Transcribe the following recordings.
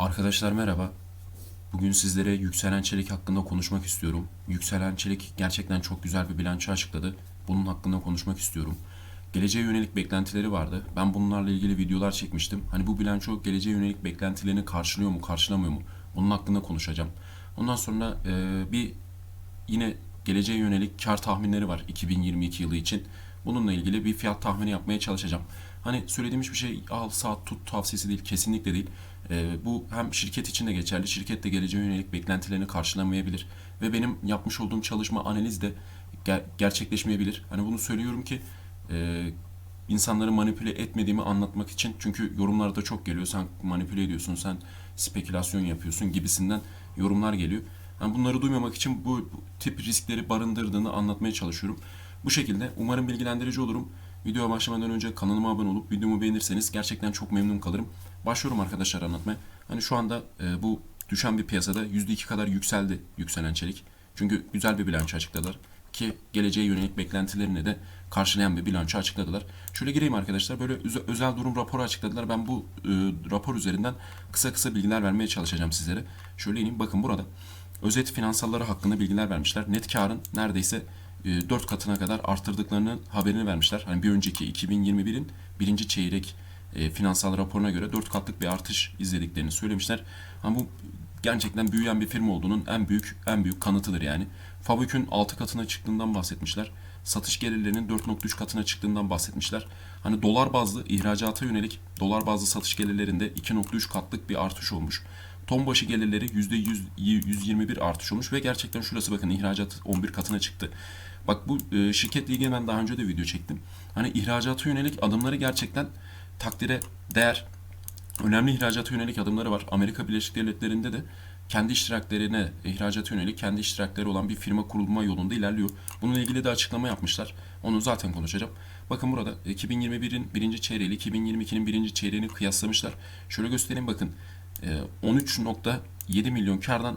Arkadaşlar merhaba. Bugün sizlere Yükselen Çelik hakkında konuşmak istiyorum. Yükselen Çelik gerçekten çok güzel bir bilanço açıkladı. Bunun hakkında konuşmak istiyorum. Geleceğe yönelik beklentileri vardı. Ben bunlarla ilgili videolar çekmiştim. Hani bu bilanço geleceğe yönelik beklentilerini karşılıyor mu, karşılamıyor mu? Bunun hakkında konuşacağım. Ondan sonra e, bir yine geleceğe yönelik kar tahminleri var 2022 yılı için. Bununla ilgili bir fiyat tahmini yapmaya çalışacağım. Hani söylediğim hiçbir şey al saat tut tavsiyesi değil kesinlikle değil. Ee, bu hem şirket için de geçerli. Şirket de geleceğe yönelik beklentilerini karşılamayabilir. Ve benim yapmış olduğum çalışma analiz de ger- gerçekleşmeyebilir. Hani bunu söylüyorum ki e, insanları manipüle etmediğimi anlatmak için. Çünkü yorumlarda çok geliyor. Sen manipüle ediyorsun, sen spekülasyon yapıyorsun gibisinden yorumlar geliyor. Yani bunları duymamak için bu, bu tip riskleri barındırdığını anlatmaya çalışıyorum. Bu şekilde umarım bilgilendirici olurum. Videoya başlamadan önce kanalıma abone olup videomu beğenirseniz gerçekten çok memnun kalırım. Başlıyorum arkadaşlar anlatmaya. Hani şu anda e, bu düşen bir piyasada %2 kadar yükseldi yükselen çelik. Çünkü güzel bir bilanço açıkladılar. Ki geleceğe yönelik beklentilerini de karşılayan bir bilanço açıkladılar. Şöyle gireyim arkadaşlar. Böyle öze- özel durum raporu açıkladılar. Ben bu e, rapor üzerinden kısa kısa bilgiler vermeye çalışacağım sizlere. Şöyle ineyim. Bakın burada özet finansalları hakkında bilgiler vermişler. Net karın neredeyse 4 katına kadar arttırdıklarının haberini vermişler. Hani bir önceki 2021'in birinci çeyrek e, finansal raporuna göre 4 katlık bir artış izlediklerini söylemişler. Ama bu gerçekten büyüyen bir firma olduğunun en büyük en büyük kanıtıdır yani. Fabük'ün 6 katına çıktığından bahsetmişler. Satış gelirlerinin 4.3 katına çıktığından bahsetmişler. Hani dolar bazlı ihracata yönelik dolar bazlı satış gelirlerinde 2.3 katlık bir artış olmuş. Ton başı gelirleri %100, 121 artış olmuş ve gerçekten şurası bakın ihracat 11 katına çıktı. Bak bu e, şirketle ilgili ben daha önce de video çektim. Hani ihracata yönelik adımları gerçekten takdire değer. Önemli ihracata yönelik adımları var. Amerika Birleşik Devletleri'nde de kendi iştiraklerine ihracata yönelik kendi iştirakleri olan bir firma kurulma yolunda ilerliyor. Bununla ilgili de açıklama yapmışlar. Onu zaten konuşacağım. Bakın burada 2021'in birinci çeyreği 2022'nin birinci çeyreğini kıyaslamışlar. Şöyle göstereyim bakın. E, 13.7 milyon kardan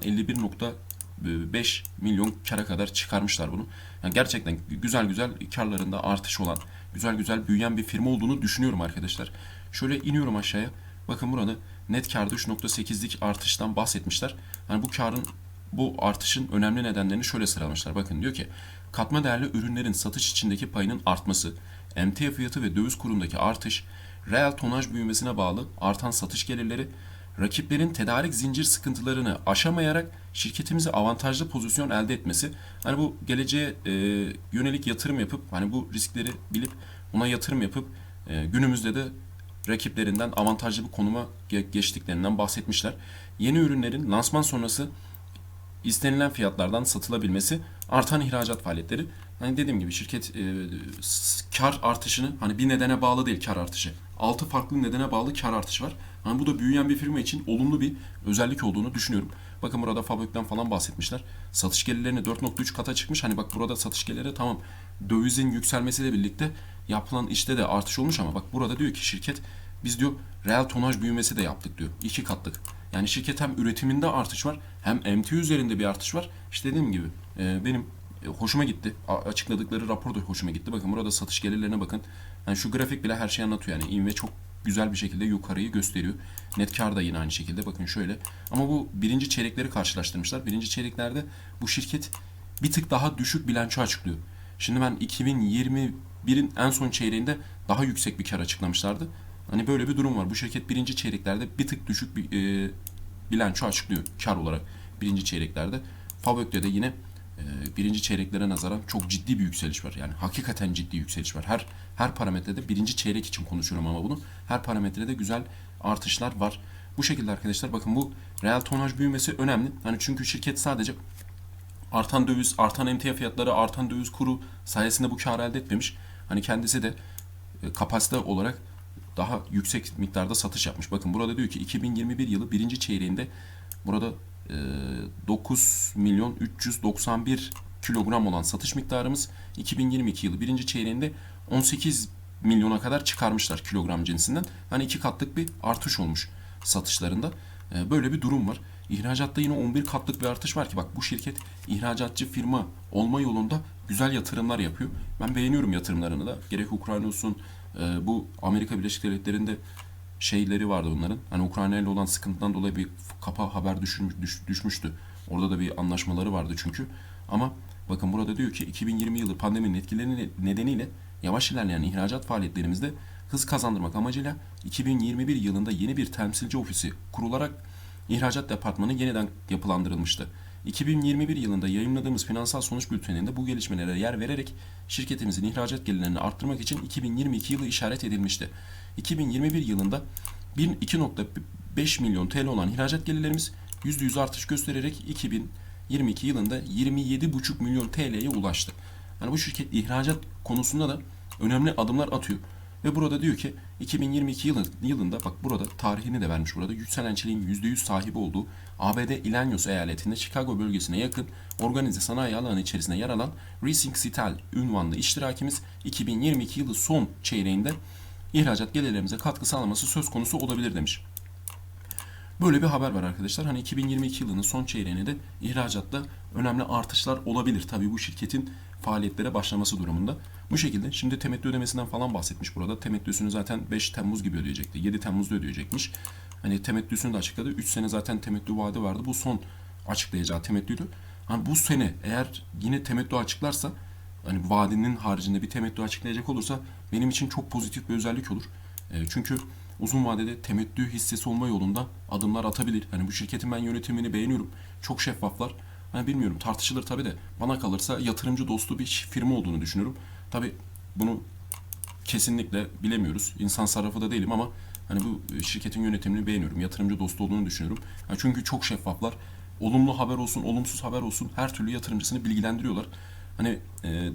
51.5 milyon kara kadar çıkarmışlar bunu. Yani gerçekten güzel güzel karlarında artış olan, güzel güzel büyüyen bir firma olduğunu düşünüyorum arkadaşlar. Şöyle iniyorum aşağıya. Bakın burada net karda 3.8'lik artıştan bahsetmişler. Hani bu karın bu artışın önemli nedenlerini şöyle sıralamışlar. Bakın diyor ki katma değerli ürünlerin satış içindeki payının artması, emtia fiyatı ve döviz kurundaki artış, reel tonaj büyümesine bağlı artan satış gelirleri, rakiplerin tedarik zincir sıkıntılarını aşamayarak şirketimize avantajlı pozisyon elde etmesi. Hani bu geleceğe e, yönelik yatırım yapıp hani bu riskleri bilip ona yatırım yapıp e, günümüzde de rakiplerinden avantajlı bir konuma ge- geçtiklerinden bahsetmişler. Yeni ürünlerin lansman sonrası istenilen fiyatlardan satılabilmesi, artan ihracat faaliyetleri. Hani dediğim gibi şirket e, kar artışını hani bir nedene bağlı değil kar artışı. Altı farklı nedene bağlı kar artışı var. Hani bu da büyüyen bir firma için olumlu bir özellik olduğunu düşünüyorum. Bakın burada fabrikten falan bahsetmişler. Satış gelirlerini 4.3 kata çıkmış. Hani bak burada satış gelirleri tamam dövizin yükselmesiyle birlikte yapılan işte de artış olmuş ama bak burada diyor ki şirket biz diyor reel tonaj büyümesi de yaptık diyor. İki katlık. Yani şirket hem üretiminde artış var hem MT üzerinde bir artış var. İşte dediğim gibi e, benim e, hoşuma gitti. A- açıkladıkları rapor da hoşuma gitti. Bakın burada satış gelirlerine bakın. Yani şu grafik bile her şeyi anlatıyor yani. İnve çok güzel bir şekilde yukarıyı gösteriyor. Net kar da yine aynı şekilde. Bakın şöyle. Ama bu birinci çeyrekleri karşılaştırmışlar. Birinci çeyreklerde bu şirket bir tık daha düşük bilanço açıklıyor. Şimdi ben 2021'in en son çeyreğinde daha yüksek bir kar açıklamışlardı. Hani böyle bir durum var. Bu şirket birinci çeyreklerde bir tık düşük bir e, bilanço açıklıyor kar olarak birinci çeyreklerde. Fabök'te de yine birinci çeyreklere nazaran çok ciddi bir yükseliş var. Yani hakikaten ciddi yükseliş var. Her her parametrede birinci çeyrek için konuşuyorum ama bunu. Her parametrede güzel artışlar var. Bu şekilde arkadaşlar bakın bu reel tonaj büyümesi önemli. Hani çünkü şirket sadece artan döviz, artan emtia fiyatları, artan döviz kuru sayesinde bu karı elde etmemiş. Hani kendisi de e, kapasite olarak daha yüksek miktarda satış yapmış. Bakın burada diyor ki 2021 yılı birinci çeyreğinde burada 9 milyon 391 kilogram olan satış miktarımız 2022 yılı birinci çeyreğinde 18 milyona kadar çıkarmışlar kilogram cinsinden. Hani iki katlık bir artış olmuş satışlarında. E, böyle bir durum var. İhracatta yine 11 katlık bir artış var ki bak bu şirket ihracatçı firma olma yolunda güzel yatırımlar yapıyor. Ben beğeniyorum yatırımlarını da. Gerek Ukrayna olsun, e, bu Amerika Birleşik Devletleri'nde şeyleri vardı onların. Hani Ukrayna ile olan sıkıntıdan dolayı bir kapa haber düşürmüş, düş- düşmüştü. Orada da bir anlaşmaları vardı çünkü. Ama bakın burada diyor ki 2020 yılı pandeminin etkileri nedeniyle yavaş ilerleyen ihracat faaliyetlerimizde hız kazandırmak amacıyla 2021 yılında yeni bir temsilci ofisi kurularak ihracat departmanı yeniden yapılandırılmıştı. 2021 yılında yayınladığımız finansal sonuç bülteninde bu gelişmelere yer vererek şirketimizin ihracat gelirlerini arttırmak için 2022 yılı işaret edilmişti. 2021 yılında 2.5 milyon TL olan ihracat gelirlerimiz %100 artış göstererek 2022 yılında 27,5 milyon TL'ye ulaştı. Yani bu şirket ihracat konusunda da önemli adımlar atıyor. Ve burada diyor ki 2022 yılı, yılında bak burada tarihini de vermiş burada yükselen çeliğin %100 sahibi olduğu ABD Illinois eyaletinde Chicago bölgesine yakın organize sanayi alanı içerisinde yer alan Racing Steel ünvanlı iştirakimiz 2022 yılı son çeyreğinde ihracat gelirlerimize katkı sağlaması söz konusu olabilir demiş. Böyle bir haber var arkadaşlar. Hani 2022 yılının son çeyreğine de ihracatta önemli artışlar olabilir. Tabii bu şirketin faaliyetlere başlaması durumunda. Bu şekilde şimdi temettü ödemesinden falan bahsetmiş burada. Temettüsünü zaten 5 Temmuz gibi ödeyecekti. 7 Temmuz'da ödeyecekmiş. Hani temettüsünü de açıkladı. 3 sene zaten temettü vaadi vardı. Bu son açıklayacağı temettüydü. Hani bu sene eğer yine temettü açıklarsa hani vadinin haricinde bir temettü açıklayacak olursa benim için çok pozitif bir özellik olur. E, çünkü uzun vadede temettü hissesi olma yolunda adımlar atabilir. Hani bu şirketin ben yönetimini beğeniyorum. Çok şeffaflar. Hani bilmiyorum tartışılır tabii de bana kalırsa yatırımcı dostu bir firma olduğunu düşünüyorum. Tabii bunu kesinlikle bilemiyoruz. İnsan sarrafı da değilim ama hani bu şirketin yönetimini beğeniyorum. Yatırımcı dostu olduğunu düşünüyorum. Yani çünkü çok şeffaflar. Olumlu haber olsun, olumsuz haber olsun her türlü yatırımcısını bilgilendiriyorlar. Hani e,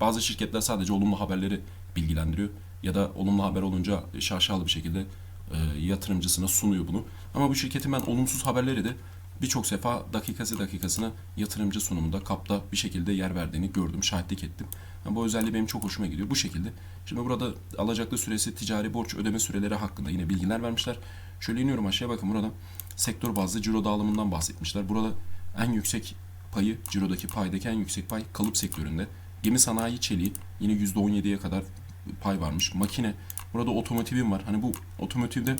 bazı şirketler sadece olumlu haberleri bilgilendiriyor ya da olumlu haber olunca şaşalı bir şekilde e, yatırımcısına sunuyor bunu. Ama bu şirketin ben olumsuz haberleri de birçok sefa dakikası dakikasına yatırımcı sunumunda kapta bir şekilde yer verdiğini gördüm, şahitlik ettim. Yani bu özelliği benim çok hoşuma gidiyor. Bu şekilde. Şimdi burada alacaklı süresi, ticari borç ödeme süreleri hakkında yine bilgiler vermişler. Şöyle iniyorum aşağıya bakın burada sektör bazlı ciro dağılımından bahsetmişler. Burada en yüksek payı, cirodaki paydaki en yüksek pay kalıp sektöründe. Gemi sanayi çeliği yine %17'ye kadar pay varmış. Makine, burada otomotivim var. Hani bu otomotivde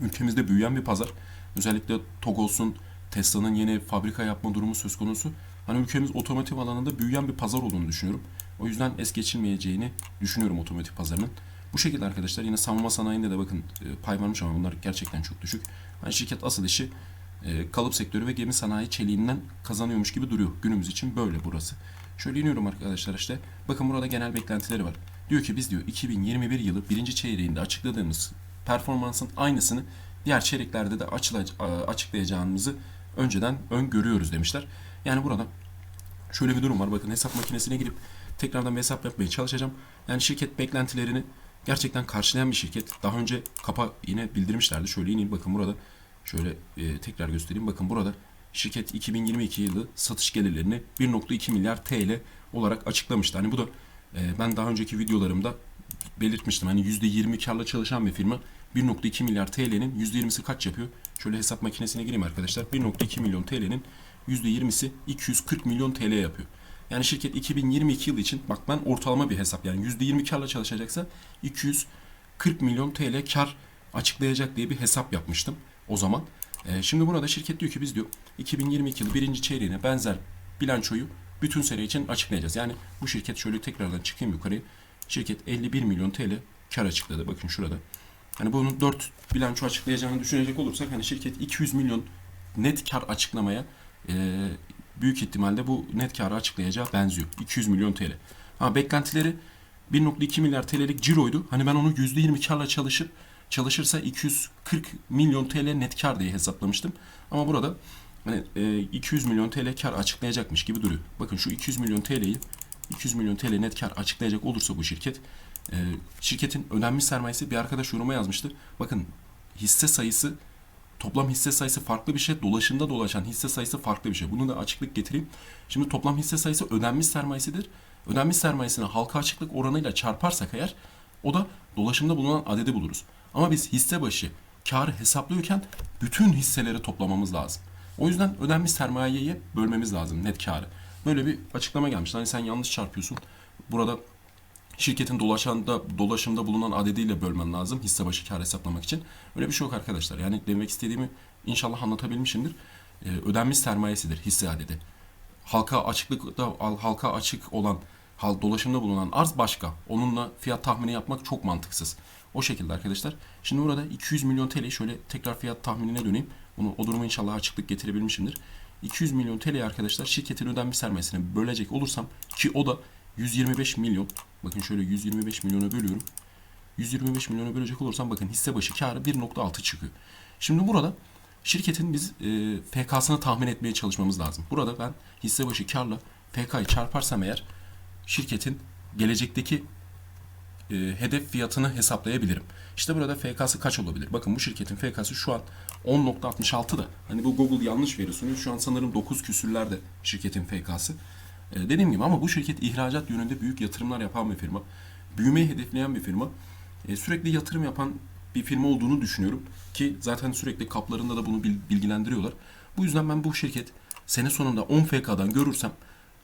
ülkemizde büyüyen bir pazar. Özellikle TOG olsun, Tesla'nın yeni fabrika yapma durumu söz konusu. Hani ülkemiz otomotiv alanında büyüyen bir pazar olduğunu düşünüyorum. O yüzden es geçilmeyeceğini düşünüyorum otomotiv pazarının. Bu şekilde arkadaşlar yine savunma sanayinde de bakın e, pay varmış ama bunlar gerçekten çok düşük. Hani şirket asıl işi e, kalıp sektörü ve gemi sanayi çeliğinden kazanıyormuş gibi duruyor. Günümüz için böyle burası. Şöyle iniyorum arkadaşlar işte. Bakın burada genel beklentileri var. Diyor ki biz diyor 2021 yılı birinci çeyreğinde açıkladığımız performansın aynısını diğer çeyreklerde de açıklayacağımızı önceden öngörüyoruz demişler. Yani burada şöyle bir durum var. Bakın hesap makinesine girip tekrardan bir hesap yapmaya çalışacağım. Yani şirket beklentilerini gerçekten karşılayan bir şirket. Daha önce kapa yine bildirmişlerdi. Şöyle ineyim bakın burada. Şöyle e, tekrar göstereyim. Bakın burada şirket 2022 yılı satış gelirlerini 1.2 milyar TL olarak açıklamıştı. Hani bu da ben daha önceki videolarımda belirtmiştim. Hani %20 karla çalışan bir firma 1.2 milyar TL'nin %20'si kaç yapıyor? Şöyle hesap makinesine gireyim arkadaşlar. 1.2 milyon TL'nin %20'si 240 milyon TL yapıyor. Yani şirket 2022 yılı için bak ben ortalama bir hesap yani %20 karla çalışacaksa 240 milyon TL kar açıklayacak diye bir hesap yapmıştım o zaman. Ee, şimdi burada şirket diyor ki biz diyor 2022 yılı birinci çeyreğine benzer bilançoyu bütün sene için açıklayacağız. Yani bu şirket şöyle tekrardan çıkayım yukarıya. Şirket 51 milyon TL kar açıkladı. Bakın şurada. Hani bunun 4 bilanço açıklayacağını düşünecek olursak hani şirket 200 milyon net kar açıklamaya e, büyük ihtimalle bu net karı açıklayacağı benziyor. 200 milyon TL. Ha beklentileri 1.2 milyar TL'lik ciroydu. Hani ben onu %20 karla çalışıp çalışırsa 240 milyon TL net kar diye hesaplamıştım. Ama burada e, 200 milyon TL kar açıklayacakmış gibi duruyor. Bakın şu 200 milyon TL'yi 200 milyon TL net kar açıklayacak olursa bu şirket e, şirketin ödenmiş sermayesi bir arkadaş yoruma yazmıştı. Bakın hisse sayısı toplam hisse sayısı farklı bir şey. Dolaşımda dolaşan hisse sayısı farklı bir şey. Bunu da açıklık getireyim. Şimdi toplam hisse sayısı ödenmiş sermayesidir. Ödenmiş sermayesini halka açıklık oranıyla çarparsak eğer o da dolaşımda bulunan adedi buluruz. Ama biz hisse başı karı hesaplıyorken bütün hisseleri toplamamız lazım. O yüzden ödenmiş sermayeye bölmemiz lazım net karı. Böyle bir açıklama gelmiş. Hani sen yanlış çarpıyorsun. Burada şirketin dolaşanda dolaşımda bulunan adediyle bölmen lazım hisse başı kar hesaplamak için. Öyle bir şey yok arkadaşlar. Yani demek istediğimi inşallah anlatabilmişimdir. Ee, ödenmiş sermayesidir hisse adedi. Halka açıklıkta halka açık olan hal dolaşımda bulunan arz başka. Onunla fiyat tahmini yapmak çok mantıksız. O şekilde arkadaşlar. Şimdi burada 200 milyon TL şöyle tekrar fiyat tahminine döneyim. Bunu o duruma inşallah açıklık getirebilmişimdir. 200 milyon TL arkadaşlar şirketin ödenmiş sermayesine bölecek olursam ki o da 125 milyon. Bakın şöyle 125 milyona bölüyorum. 125 milyona bölecek olursam bakın hisse başı karı 1.6 çıkıyor. Şimdi burada şirketin biz e, FK'sını tahmin etmeye çalışmamız lazım. Burada ben hisse başı karla FK'yı çarparsam eğer şirketin gelecekteki e, hedef fiyatını hesaplayabilirim. İşte burada FK'sı kaç olabilir? Bakın bu şirketin FK'sı şu an 10.66 da. Hani bu Google yanlış veri sunuyor. Şu an sanırım 9 küsürlerde şirketin FK'sı. E, dediğim gibi ama bu şirket ihracat yönünde büyük yatırımlar yapan bir firma. Büyümeyi hedefleyen bir firma. E, sürekli yatırım yapan bir firma olduğunu düşünüyorum. Ki zaten sürekli kaplarında da bunu bil- bilgilendiriyorlar. Bu yüzden ben bu şirket sene sonunda 10 FK'dan görürsem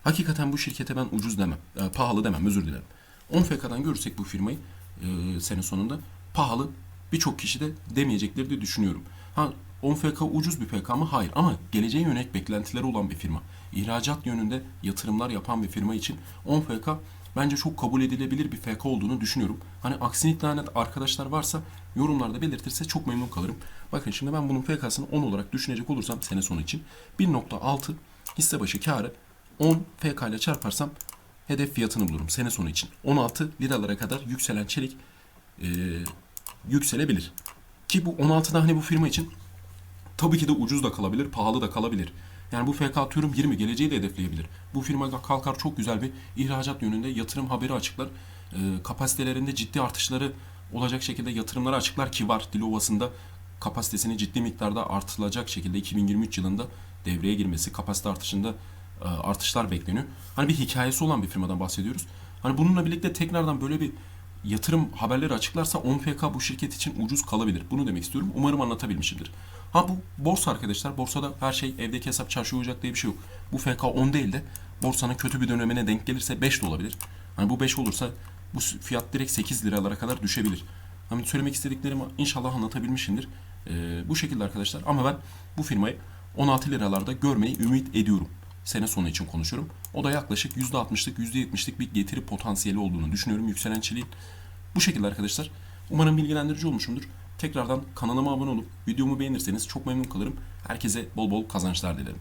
hakikaten bu şirkete ben ucuz demem. e, pahalı demem özür dilerim. 10 FK'dan görürsek bu firmayı e, sene sonunda pahalı birçok kişi de demeyecekleri de düşünüyorum. Ha 10 FK ucuz bir FK mı? Hayır ama geleceğe yönelik beklentileri olan bir firma. İhracat yönünde yatırımlar yapan bir firma için 10 FK bence çok kabul edilebilir bir FK olduğunu düşünüyorum. Hani aksini eden arkadaşlar varsa yorumlarda belirtirse çok memnun kalırım. Bakın şimdi ben bunun FK'sını 10 olarak düşünecek olursam sene sonu için 1.6 hisse başı karı 10 FK ile çarparsam hedef fiyatını bulurum sene sonu için. 16 liralara kadar yükselen çelik e, yükselebilir. Ki bu 16'da hani bu firma için tabii ki de ucuz da kalabilir, pahalı da kalabilir. Yani bu FK atıyorum 20 geleceği de hedefleyebilir. Bu firma kalkar çok güzel bir ihracat yönünde yatırım haberi açıklar. E, kapasitelerinde ciddi artışları olacak şekilde yatırımları açıklar ki var Dilovası'nda kapasitesini ciddi miktarda artırılacak şekilde 2023 yılında devreye girmesi, kapasite artışında artışlar bekleniyor. Hani bir hikayesi olan bir firmadan bahsediyoruz. Hani bununla birlikte tekrardan böyle bir yatırım haberleri açıklarsa 10 FK bu şirket için ucuz kalabilir. Bunu demek istiyorum. Umarım anlatabilmişimdir. Ha bu borsa arkadaşlar. Borsada her şey evdeki hesap çarşı uyacak diye bir şey yok. Bu FK 10 değil de borsanın kötü bir dönemine denk gelirse 5 de olabilir. Hani bu 5 olursa bu fiyat direkt 8 liralara kadar düşebilir. Hani söylemek istediklerimi inşallah anlatabilmişimdir. Ee, bu şekilde arkadaşlar. Ama ben bu firmayı 16 liralarda görmeyi ümit ediyorum. Sene sonu için konuşuyorum. O da yaklaşık %60'lık %70'lik bir getiri potansiyeli olduğunu düşünüyorum yükselen çeliğin. Bu şekilde arkadaşlar. Umarım bilgilendirici olmuşumdur. Tekrardan kanalıma abone olup videomu beğenirseniz çok memnun kalırım. Herkese bol bol kazançlar dilerim.